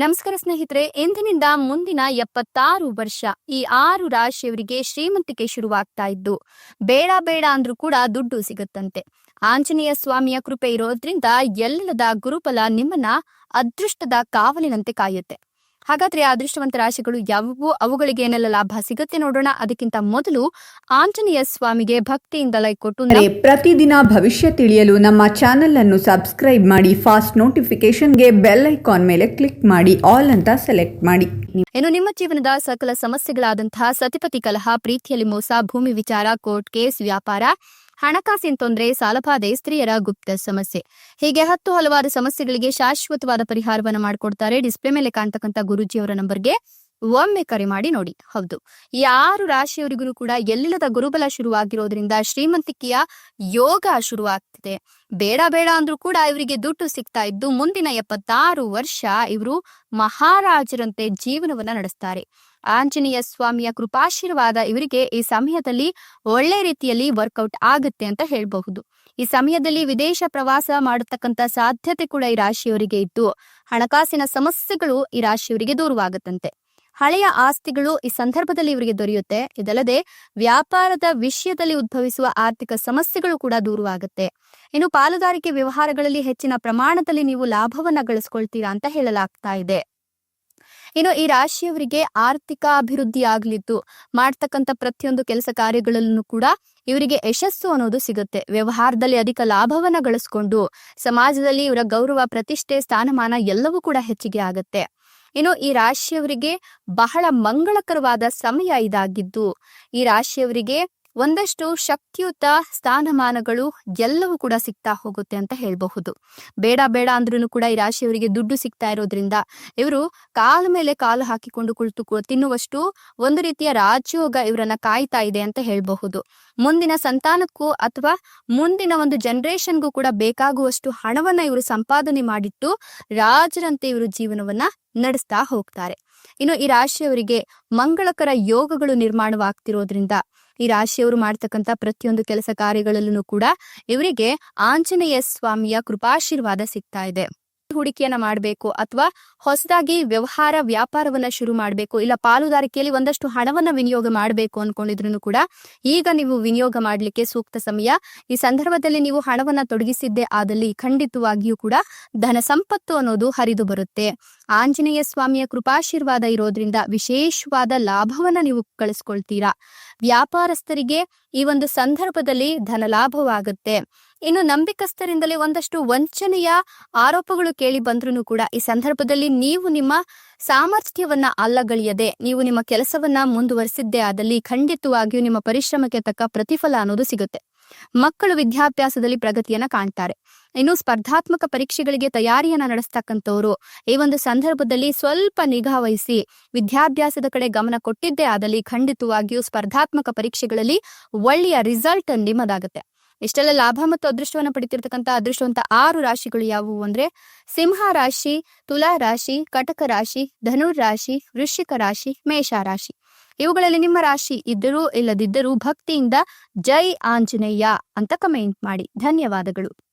ನಮಸ್ಕಾರ ಸ್ನೇಹಿತರೆ ಎಂದಿನಿಂದ ಮುಂದಿನ ಎಪ್ಪತ್ತಾರು ವರ್ಷ ಈ ಆರು ರಾಶಿಯವರಿಗೆ ಶ್ರೀಮಂತಿಕೆ ಶುರುವಾಗ್ತಾ ಇದ್ದು, ಬೇಡ ಬೇಡ ಅಂದ್ರೂ ಕೂಡ ದುಡ್ಡು ಸಿಗುತ್ತಂತೆ. ಆಂಜನೇಯ ಸ್ವಾಮಿಯ ಕೃಪೆ ಇರೋದ್ರಿಂದ ಎಲ್ಲದ ಗುರುಫಲ ನಿಮ್ಮನ್ನ ಅದೃಷ್ಟದ ಕಾವಲಿನಂತೆ ಕಾಯುತ್ತೆ. ಹಾಗಾದ್ರೆ ಅದೃಷ್ಟವಂತ ರಾಶಿಗಳು ಯಾವುವು? ಅವುಗಳಿಗೆ ಏನೆಲ್ಲ ಲಾಭ ಸಿಗುತ್ತೆ ನೋಡೋಣ. ಅದಕ್ಕಿಂತ ಮೊದಲು ಆಂಜನೇಯ ಸ್ವಾಮಿಗೆ ಭಕ್ತಿಯಿಂದ ಲೈಕ್ ಕೊಟ್ಟು ಪ್ರತಿದಿನ ಭವಿಷ್ಯ ತಿಳಿಯಲು ನಮ್ಮ ಚಾನೆಲ್ ಅನ್ನು ಸಬ್ಸ್ಕ್ರೈಬ್ ಮಾಡಿ, ಫಾಸ್ಟ್ ನೋಟಿಫಿಕೇಶನ್ಗೆ ಬೆಲ್ ಐಕಾನ್ ಮೇಲೆ ಕ್ಲಿಕ್ ಮಾಡಿ, ಆಲ್ ಅಂತ ಸೆಲೆಕ್ಟ್ ಮಾಡಿ. ಇನ್ನು ನಿಮ್ಮ ಜೀವನದ ಸಕಲ ಸಮಸ್ಯೆಗಳಾದಂತಹ ಸತಿಪತಿ ಕಲಹ, ಪ್ರೀತಿಯಲ್ಲಿ ಮೋಸ, ಭೂಮಿ ವಿಚಾರ, ಕೋರ್ಟ್ ಕೇಸ್, ವ್ಯಾಪಾರ, ಹಣಕಾಸಿನ ತೊಂದರೆ, ಸಾಲಬಾಧೆ, ಸ್ತ್ರೀಯರ ಗುಪ್ತ ಸಮಸ್ಯೆ. ಹೀಗೆ ಹತ್ತು ಹಲವಾರು ಸಮಸ್ಯೆಗಳಿಗೆ ಶಾಶ್ವತವಾದ ಪರಿಹಾರವನ್ನು ಮಾಡಿಕೊಡ್ತಾರೆ. ಡಿಸ್ಪ್ಲೇ ಮೇಲೆ ಕಾಣ್ತಕ್ಕಂಥ ಗುರುಜಿಯವರ ನಂಬರ್ಗೆ ಒಮ್ಮೆ ಕರೆ ಮಾಡಿ ನೋಡಿ. ಹೌದು. ಯಾರು ರಾಶಿಯವರಿಗೂ ಕೂಡ ಎಲ್ಲಿಲ್ಲದ ಗುರುಬಲ ಶುರುವಾಗಿರೋದ್ರಿಂದ ಶ್ರೀಮಂತಿಕೆಯ ಯೋಗ ಶುರುವಾಗ್ತಿದೆ. ಬೇಡ ಬೇಡ ಅಂದ್ರೂ ಕೂಡ ಇವರಿಗೆ ದುಡ್ಡು ಸಿಗ್ತಾ ಇದ್ದು ಮುಂದಿನ ಎಪ್ಪತ್ತಾರು ವರ್ಷ ಇವರು ಮಹಾರಾಜರಂತೆ ಜೀವನವನ್ನ ನಡೆಸ್ತಾರೆ. ಆಂಜನೇಯ ಸ್ವಾಮಿಯ ಕೃಪಾಶೀರ್ವಾದ ಇವರಿಗೆ ಈ ಸಮಯದಲ್ಲಿ ಒಳ್ಳೆ ರೀತಿಯಲ್ಲಿ ವರ್ಕೌಟ್ ಆಗುತ್ತೆ ಅಂತ ಹೇಳಬಹುದು. ಈ ಸಮಯದಲ್ಲಿ ವಿದೇಶ ಪ್ರವಾಸ ಮಾಡತಕ್ಕಂತ ಸಾಧ್ಯತೆ ಕೂಡ ಈ ರಾಶಿಯವರಿಗೆ ಇದ್ದು, ಹಣಕಾಸಿನ ಸಮಸ್ಯೆಗಳು ಈ ರಾಶಿಯವರಿಗೆ ದೂರವಾಗುತ್ತಂತೆ. ಹಳೆಯ ಆಸ್ತಿಗಳು ಈ ಸಂದರ್ಭದಲ್ಲಿ ಇವರಿಗೆ ದೊರೆಯುತ್ತೆ. ಇದಲ್ಲದೆ ವ್ಯಾಪಾರದ ವಿಷಯದಲ್ಲಿ ಉದ್ಭವಿಸುವ ಆರ್ಥಿಕ ಸಮಸ್ಯೆಗಳು ಕೂಡ ದೂರವಾಗುತ್ತೆ. ಇನ್ನು ಪಾಲುದಾರಿಕೆ ವ್ಯವಹಾರಗಳಲ್ಲಿ ಹೆಚ್ಚಿನ ಪ್ರಮಾಣದಲ್ಲಿ ನೀವು ಲಾಭವನ್ನ ಗಳಿಸ್ಕೊಳ್ತೀರಾ ಅಂತ ಹೇಳಲಾಗ್ತಾ ಇದೆ. ಇನ್ನು ಈ ರಾಶಿಯವರಿಗೆ ಆರ್ಥಿಕ ಅಭಿವೃದ್ಧಿ ಆಗ್ಲಿದ್ದು ಮಾಡ್ತಕ್ಕಂಥ ಪ್ರತಿಯೊಂದು ಕೆಲಸ ಕಾರ್ಯಗಳಲ್ಲೂ ಕೂಡ ಇವರಿಗೆ ಯಶಸ್ಸು ಅನ್ನೋದು ಸಿಗುತ್ತೆ. ವ್ಯವಹಾರದಲ್ಲಿ ಅಧಿಕ ಲಾಭವನ್ನ ಗಳಿಸ್ಕೊಂಡು ಸಮಾಜದಲ್ಲಿ ಇವರ ಗೌರವ, ಪ್ರತಿಷ್ಠೆ, ಸ್ಥಾನಮಾನ ಎಲ್ಲವೂ ಕೂಡ ಹೆಚ್ಚಿಗೆ ಆಗುತ್ತೆ. ಇನ್ನು ಈ ರಾಶಿಯವರಿಗೆ ಬಹಳ ಮಂಗಳಕರವಾದ ಸಮಯ ಇದಾಗಿದ್ದು ಈ ರಾಶಿಯವರಿಗೆ ಒಂದಷ್ಟು ಶಕ್ತಿಯುತ ಸ್ಥಾನಮಾನಗಳು ಎಲ್ಲವೂ ಕೂಡ ಸಿಗ್ತಾ ಹೋಗುತ್ತೆ ಅಂತ ಹೇಳಬಹುದು. ಬೇಡ ಬೇಡ ಅಂದ್ರೂ ಕೂಡ ಈ ರಾಶಿಯವರಿಗೆ ದುಡ್ಡು ಸಿಗ್ತಾ ಇರೋದ್ರಿಂದ ಇವರು ಕಾಲ ಮೇಲೆ ಕಾಲು ಹಾಕಿಕೊಂಡು ಕುಳಿತು ತಿನ್ನುವಷ್ಟು ಒಂದು ರೀತಿಯ ರಾಜಯೋಗ ಇವರನ್ನ ಕಾಯ್ತಾ ಇದೆ ಅಂತ ಹೇಳಬಹುದು. ಮುಂದಿನ ಸಂತಾನಕ್ಕೂ ಅಥವಾ ಮುಂದಿನ ಒಂದು ಜನರೇಷನ್ಗೂ ಕೂಡ ಬೇಕಾಗುವಷ್ಟು ಹಣವನ್ನ ಇವರು ಸಂಪಾದನೆ ಮಾಡಿಟ್ಟು ರಾಜರಂತೆ ಇವರು ಜೀವನವನ್ನ ನಡೆಸ್ತಾ ಹೋಗ್ತಾರೆ. ಇನ್ನು ಈ ರಾಶಿಯವರಿಗೆ ಮಂಗಳಕರ ಯೋಗಗಳು ನಿರ್ಮಾಣವಾಗ್ತಿರೋದ್ರಿಂದ ಈ ರಾಶಿಯವರು ಮಾಡ್ತಕ್ಕಂಥ ಪ್ರತಿಯೊಂದು ಕೆಲಸ ಕಾರ್ಯಗಳಲ್ಲೂ ಕೂಡ ಇವರಿಗೆ ಆಂಜನೇಯ ಸ್ವಾಮಿಯ ಕೃಪಾಶೀರ್ವಾದ ಸಿಗ್ತಾ ಇದೆ. ಹೂಡಿಕೆಯನ್ನ ಮಾಡಬೇಕು ಅಥವಾ ಹೊಸದಾಗಿ ವ್ಯವಹಾರ ವ್ಯಾಪಾರವನ್ನ ಶುರು ಮಾಡಬೇಕು ಇಲ್ಲ ಪಾಲುದಾರಿಕೆಯಲ್ಲಿ ಒಂದಷ್ಟು ಹಣವನ್ನ ವಿನಿಯೋಗ ಮಾಡಬೇಕು ಅನ್ಕೊಂಡಿದ್ರು ಕೂಡ ಈಗ ನೀವು ವಿನಿಯೋಗ ಮಾಡಲಿಕ್ಕೆ ಸೂಕ್ತ ಸಮಯ. ಈ ಸಂದರ್ಭದಲ್ಲಿ ನೀವು ಹಣವನ್ನ ತೊಡಗಿಸಿದ್ದೇ ಆದಲ್ಲಿ ಖಂಡಿತವಾಗಿಯೂ ಕೂಡ ಧನ ಸಂಪತ್ತು ಅನ್ನೋದು ಹರಿದು ಬರುತ್ತೆ. ಆಂಜನೇಯ ಸ್ವಾಮಿಯ ಕೃಪಾಶೀರ್ವಾದ ಇರೋದ್ರಿಂದ ವಿಶೇಷವಾದ ಲಾಭವನ್ನ ನೀವು ಕಳಿಸ್ಕೊಳ್ತೀರಾ. ವ್ಯಾಪಾರಸ್ಥರಿಗೆ ಈ ಒಂದು ಸಂದರ್ಭದಲ್ಲಿ ಧನ ಲಾಭವಾಗುತ್ತೆ. ಇನ್ನು ನಂಬಿಕಸ್ಥರಿಂದಲೇ ಒಂದಷ್ಟು ವಂಚನೆಯ ಆರೋಪಗಳು ಕೇಳಿ ಬಂದ್ರೂ ಕೂಡ ಈ ಸಂದರ್ಭದಲ್ಲಿ ನೀವು ನಿಮ್ಮ ಸಾಮರ್ಥ್ಯವನ್ನ ಅಲ್ಲಗಳೆಯದೆ, ನೀವು ನಿಮ್ಮ ಕೆಲಸವನ್ನ ಮುಂದುವರಿಸಿದ್ದೇ ಆದಲ್ಲಿ ಖಂಡಿತವಾಗಿಯೂ ನಿಮ್ಮ ಪರಿಶ್ರಮಕ್ಕೆ ತಕ್ಕ ಪ್ರತಿಫಲ ಅನ್ನೋದು ಸಿಗುತ್ತೆ. ಮಕ್ಕಳು ವಿದ್ಯಾಭ್ಯಾಸದಲ್ಲಿ ಪ್ರಗತಿಯನ್ನ ಕಾಣ್ತಾರೆ. ಇನ್ನು ಸ್ಪರ್ಧಾತ್ಮಕ ಪರೀಕ್ಷೆಗಳಿಗೆ ತಯಾರಿಯನ್ನ ನಡೆಸ್ತಕ್ಕಂಥವ್ರು ಈ ಒಂದು ಸಂದರ್ಭದಲ್ಲಿ ಸ್ವಲ್ಪ ನಿಗಾ ವಹಿಸಿ ವಿದ್ಯಾಭ್ಯಾಸದ ಕಡೆ ಗಮನ ಕೊಟ್ಟಿದ್ದೇ ಆದಲ್ಲಿ ಖಂಡಿತವಾಗಿಯೂ ಸ್ಪರ್ಧಾತ್ಮಕ ಪರೀಕ್ಷೆಗಳಲ್ಲಿ ಒಳ್ಳೆಯ ರಿಸಲ್ಟ್ ನಿಮ್ಮದಾಗುತ್ತೆ. ಇಷ್ಟೆಲ್ಲ ಲಾಭ ಮತ್ತು ಅದೃಷ್ಟವನ್ನು ಪಡಿತಿರ್ತಕ್ಕಂಥ ಅದೃಷ್ಟವಂತ ಆರು ರಾಶಿಗಳು ಯಾವುವು ಅಂದ್ರೆ ಸಿಂಹ ರಾಶಿ, ತುಲಾ ರಾಶಿ, ಕಟಕ ರಾಶಿ, ಧನುರ್ ರಾಶಿ, ವೃಶ್ಚಿಕ ರಾಶಿ, ಮೇಷ ರಾಶಿ. ಇವುಗಳಲ್ಲಿ ನಿಮ್ಮ ರಾಶಿ ಇದ್ದರೂ ಇಲ್ಲದಿದ್ದರೂ ಭಕ್ತಿಯಿಂದ ಜೈ ಆಂಜನೇಯ ಅಂತ ಕಮೆಂಟ್ ಮಾಡಿ. ಧನ್ಯವಾದಗಳು.